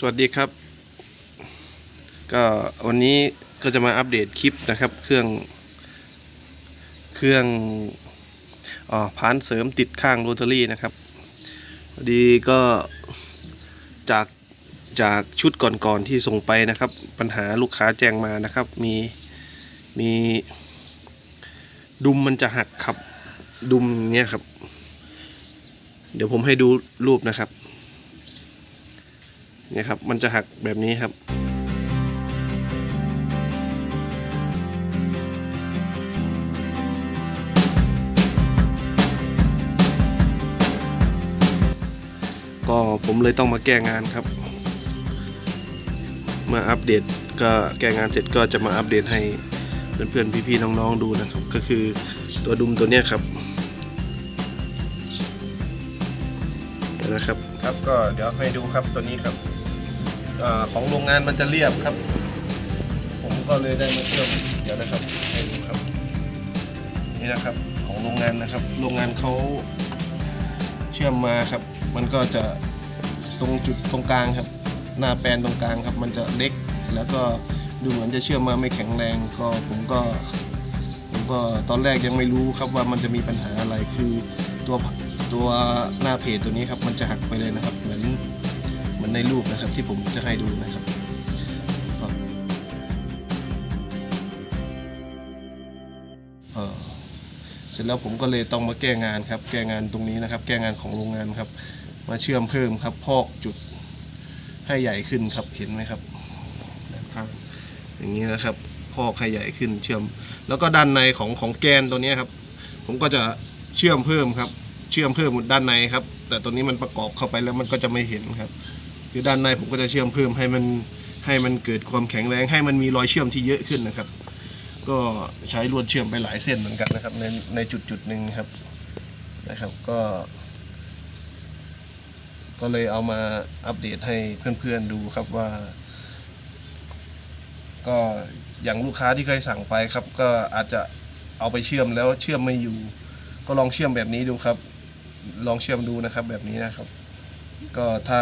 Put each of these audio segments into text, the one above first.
สวัสดีครับ ก็วันนี้ก็จะมาอัปเดตคลิปนะครับ เครื่อง เครื่องอ๋อพานเสริมติดข้างโรตารี่นะครับพอดีก็จากจากชุดก่อนๆที่ส่งไปนะครับ ปัญหาลูกค้าแจ้งมานะครับ มีมีดุมมันจะหักครับดุมเนี้ยครับ เดี๋ยวผมให้ดูรูปนะครับ เนี่ยครับ มันจะหักแบบนี้ครับ ก็ผมเลยต้องมาแก้งานครับ มาอัปเดตก็แก้งานเสร็จก็จะมาอัปเดตให้เพื่อนๆพี่ๆน้องๆดูนะครับ ก็คือตัวดุมตัวเนี้ยครับนะครับ ครับก็เดี๋ยวให้ดูครับตัวนี้ครับอของโรงงานมันจะเรียบครับ ผมก็เลยได้มาเชื่อมเดี๋ยวนะครับให้ดูครับ นี่นะครับของโรงงานนะครับ โรงงานเขาเชื่อมมาครับ มันก็จะตรงจุดตรงกลางครับ หน้าแปลนตรงกลางครับ มันจะเล็กแล้วก็ดูเหมือนจะเชื่อมมาไม่แข็งแรงก็ผมก็ผมก็ตอนแรกยังไม่รู้ครับว่ามันจะมีปัญหาอะไรคือ ตัวตัวหน้าเพจตัวนี้ครับมันจะหักไปเลยนะครับ เหมือนเหมือนในรูปนะครับที่ผมจะให้ดูนะครับเออเสร็จแล้วผมก็เลยต้องมาแก้งานครับ แก้งานตรงนี้นะครับ แก้งานของโรงงานครับ มาเชื่อมเพิ่มครับ พอกจุดให้ใหญ่ขึ้นครับเห็นไหมครับด้านข้างอย่างนี้นะครับ พอกให้ใหญ่ขึ้นเชื่อม แล้วก็ด้านในของของแกนตัวนี้ครับ ผมก็จะ เชื่อมเพิ่มครับ เชื่อมเพิ่มด้านในครับ แต่ตัวนี้มันประกอบเข้าไปแล้วมันก็จะไม่เห็นครับ คือด้านในผมก็จะเชื่อมเพิ่มให้มันให้มันเกิดความแข็งแรงให้มันมีรอยเชื่อมที่เยอะขึ้นนะครับ ก็ใช้ลวดเชื่อมไปหลายเส้นเหมือนกันนะครับ ในในจุดจุดหนึ่งครับนะครับก็ ก็เลยเอามาอัปเดตให้เพื่อนๆดูครับว่า ก็อย่างลูกค้าที่เคยสั่งไปครับ ก็อาจจะเอาไปเชื่อมแล้วเชื่อมไม่อยู่ ก็ลองเชื่อมแบบนี้ดูครับ ลองเชื่อมดูนะครับแบบนี้นะครับ ก็ถ้า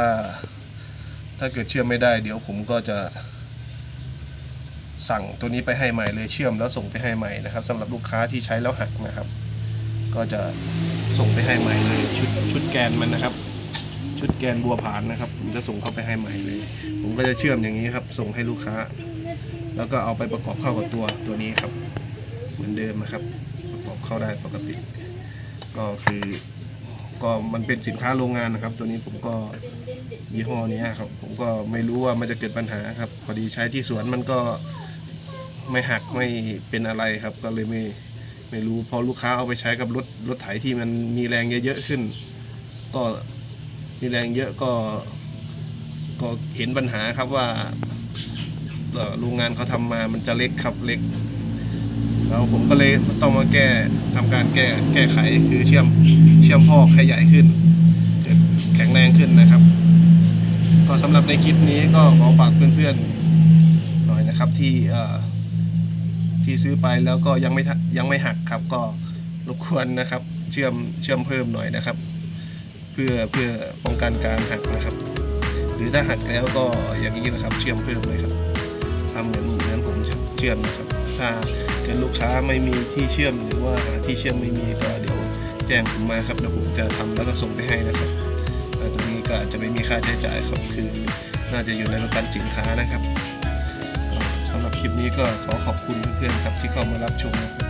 ถ้าเกิดเชื่อมไม่ได้ เดี๋ยวผมก็จะ สั่งตัวนี้ไปให้ใหม่เลยเชื่อมแล้วส่งไปให้ใหม่นะครับสำหรับลูกค้าที่ใช้แล้วหักนะครับ ก็จะส่งไปให้ใหม่เลยชุดชุดแกนมันนะครับ ชุดแกนบัวผานนะครับ ผมจะส่งเข้าไปให้ใหม่เลย ผมก็จะเชื่อมอย่างนี้ครับ ส่งให้ลูกค้า แล้วก็เอาไปประกอบเข้ากับตัวตัวนี้ครับ เหมือนเดิมนะครับ ประกอบเข้าได้ปกติ ก็คือก็มันเป็นสินค้าโรงงานนะครับ ตัวนี้ผมก็ยี่ห้อนี้ครับ ผมก็ไม่รู้ว่ามันจะเกิดปัญหาครับพอดีใช้ที่สวนมันก็ไม่หักไม่เป็นอะไรครับ ก็เลยไม่ไม่รู้พอลูกค้าเอาไปใช้กับรถรถไถที่มันมีแรงเยอะๆขึ้น ก็มีแรงเยอะก็ ก็เห็นปัญหาครับว่าโรงงานเขาทำมามันจะเล็กครับเล็ก แล้วผมก็เลยต้องมาแก้ทำการแก้แก้ไขคือเชื่อมเชื่อมพอกให้ใหญ่ขึ้นเกิดแข็งแรงขึ้นนะครับ ก็สำหรับในคลิปนี้ก็ขอฝากเพื่อนๆหน่อยนะครับที่เอ่อที่ซื้อไปแล้วก็ยังไม่ยังไม่หักครับ ก็รบกวนนะครับ เชื่อมเชื่อมเพิ่มหน่อยนะครับ เพื่อเพื่อป้องกันการหักนะครับ หรือถ้าหักแล้วก็อย่างนี้นะครับ เชื่อมเพิ่มเลยครับทำเหมือนเหมือนผมเชื่อมนะครับถ้า เกิดลูกค้าไม่มีที่เชื่อมหรือว่าหาที่เชื่อมไม่มีก็เดี๋ยวแจ้งผมมาครับเดี๋ยวผมจะทำแล้วก็ส่งไปให้นะครับตรงนี้ก็อาจจะไม่มีค่าใช้จ่ายครับคือน่าจะอยู่ในประกันสินค้านะครับสำหรับคลิปนี้ก็ขอขอบคุณเพื่อนๆครับที่เข้ามารับชมนะครับ